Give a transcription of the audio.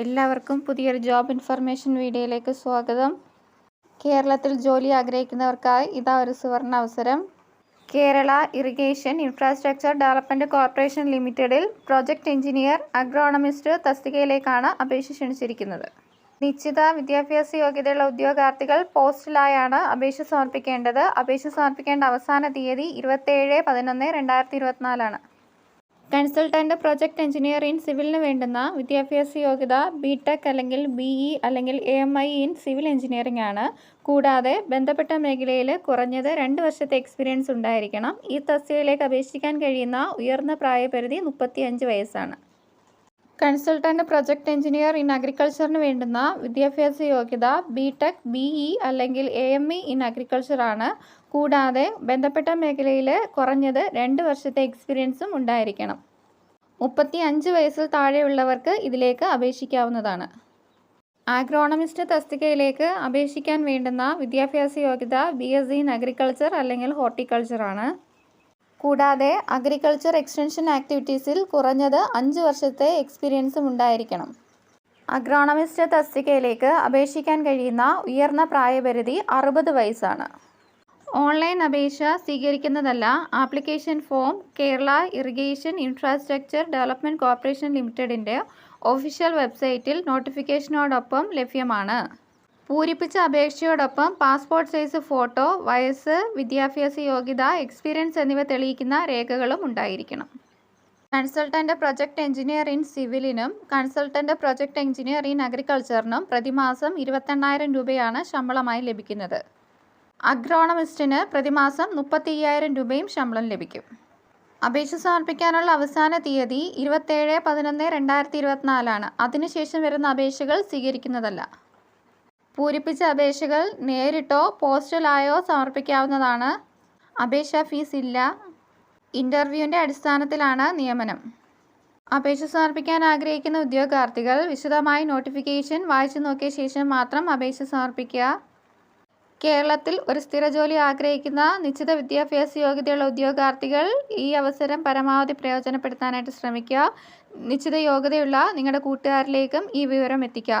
എല്ലാവർക്കും പുതിയൊരു job information വീഡിയോയിലേക്ക് സ്വാഗതം. കേരളത്തിൽ ജോലി ആഗ്രഹിക്കുന്നവർക്കായി ഇതാ ഒരു സുവർണ അവസരം. Kerala irrigation infrastructure development corporation ലിമിറ്റഡിൽ പ്രോജക്റ്റ് എഞ്ചിനീയർ അഗ്രോണമിസ്റ്റ് തസ്തികയിലേക്കാണ് അപേക്ഷ ക്ഷണിച്ചിരിക്കുന്നത്. നിശ്ചിത വിദ്യാഭ്യാസ യോഗ്യതയുള്ള ഉദ്യോഗാർത്ഥികൾ പോസ്റ്റിലായാണ് അപേക്ഷ സമർപ്പിക്കേണ്ടത്. അപേക്ഷ സമർപ്പിക്കേണ്ട അവസാന തീയതി ഇരുപത്തേഴ് പതിനൊന്ന് രണ്ടായിരത്തി ഇരുപത്തിനാലാണ് കൺസൾട്ടന്റ് പ്രൊജക്ട് എഞ്ചിനീയർ ഇൻ സിവിലിന് വേണ്ടുന്ന വിദ്യാഭ്യാസ യോഗ്യത ബി ടെക് അല്ലെങ്കിൽ ബി ഇ അല്ലെങ്കിൽ A M I in civil engineering ആണ്. കൂടാതെ ബന്ധപ്പെട്ട മേഖലയിൽ കുറഞ്ഞത് രണ്ട് വർഷത്തെ എക്സ്പീരിയൻസ് ഉണ്ടായിരിക്കണം. ഈ തസ്തികയിലേക്ക് അപേക്ഷിക്കാൻ കഴിയുന്ന ഉയർന്ന പ്രായപരിധി മുപ്പത്തിയഞ്ച് വയസ്സാണ്. കൺസൾട്ടന്റ് പ്രൊജക്ട് എഞ്ചിനീയർ ഇൻ അഗ്രികൾച്ചറിന് വേണ്ടുന്ന വിദ്യാഭ്യാസ യോഗ്യത ബി ടെക് ബി ഇ അല്ലെങ്കിൽ A M E in agriculture ആണ്. കൂടാതെ ബന്ധപ്പെട്ട മേഖലയിൽ കുറഞ്ഞത് രണ്ട് വർഷത്തെ എക്സ്പീരിയൻസും ഉണ്ടായിരിക്കണം. മുപ്പത്തി അഞ്ച് വയസ്സിൽ താഴെയുള്ളവർക്ക് ഇതിലേക്ക് അപേക്ഷിക്കാവുന്നതാണ്. ആഗ്രോണമിസ്റ്റ് തസ്തികയിലേക്ക് അപേക്ഷിക്കാൻ വേണ്ടുന്ന വിദ്യാഭ്യാസ യോഗ്യത B S C in agriculture അല്ലെങ്കിൽ ഹോർട്ടിക്കൾച്ചർ ആണ്. കൂടാതെ അഗ്രികൾച്ചർ എക്സ്റ്റൻഷൻ ആക്ടിവിറ്റീസിൽ കുറഞ്ഞത് അഞ്ച് വർഷത്തെ എക്സ്പീരിയൻസും ഉണ്ടായിരിക്കണം. അഗ്രോണമിസ്റ്റ് തസ്തികയിലേക്ക് അപേക്ഷിക്കാൻ കഴിയുന്ന ഉയർന്ന പ്രായപരിധി അറുപത് വയസ്സാണ്. ഓൺലൈൻ അപേക്ഷ സ്വീകരിക്കുന്നതല്ല application form Kerala irrigation infrastructure development corporation ലിമിറ്റഡിന്റെ ഒഫീഷ്യൽ വെബ്സൈറ്റിൽ നോട്ടിഫിക്കേഷനോടൊപ്പം ലഭ്യമാണ്. പൂരിപ്പിച്ച അപേക്ഷയോടൊപ്പം പാസ്പോർട്ട് സൈസ് ഫോട്ടോ വയസ്സ് വിദ്യാഭ്യാസ യോഗ്യത എക്സ്പീരിയൻസ് എന്നിവ തെളിയിക്കുന്ന രേഖകളും ഉണ്ടായിരിക്കണം. കൺസൾട്ടന്റ് പ്രൊജക്ട് എഞ്ചിനീയർ ഇൻ സിവിലിനും കൺസൾട്ടന്റ് പ്രൊജക്ട് എഞ്ചിനീയർ ഇൻ അഗ്രികൾച്ചറിനും പ്രതിമാസം ഇരുപത്തെണ്ണായിരം രൂപയാണ് ശമ്പളമായി ലഭിക്കുന്നത്. അഗ്രോണമിസ്റ്റിന് പ്രതിമാസം മുപ്പത്തി അയ്യായിരം രൂപയും ശമ്പളം ലഭിക്കും. അപേക്ഷ സമർപ്പിക്കാനുള്ള അവസാന തീയതി ഇരുപത്തേഴ് പതിനൊന്ന് രണ്ടായിരത്തി ഇരുപത്തിനാലാണ് അതിനുശേഷം വരുന്ന അപേക്ഷകൾ സ്വീകരിക്കുന്നതല്ല. പൂരിപ്പിച്ച അപേക്ഷകൾ നേരിട്ടോ പോസ്റ്റലായോ സമർപ്പിക്കാവുന്നതാണ്. അപേക്ഷാ ഫീസ് ഇല്ല. ഇന്റർവ്യൂവിന്റെ അടിസ്ഥാനത്തിലാണ് നിയമനം. അപേക്ഷ സമർപ്പിക്കാൻ ആഗ്രഹിക്കുന്ന ഉദ്യോഗാർത്ഥികൾ വിശദമായി നോട്ടിഫിക്കേഷൻ വായിച്ചു നോക്കിയ ശേഷം മാത്രം അപേക്ഷ സമർപ്പിക്കുക. കേരളത്തിൽ ഒരു സ്ഥിര ജോലി ആഗ്രഹിക്കുന്ന നിശ്ചിത വിദ്യാഭ്യാസ യോഗ്യതയുള്ള ഉദ്യോഗാർത്ഥികൾ ഈ അവസരം പരമാവധി പ്രയോജനപ്പെടുത്താനായിട്ട് ശ്രമിക്കുക. നിശ്ചിത യോഗ്യതയുള്ള നിങ്ങളുടെ കൂട്ടുകാരിലേക്കും ഈ വിവരം എത്തിക്കുക.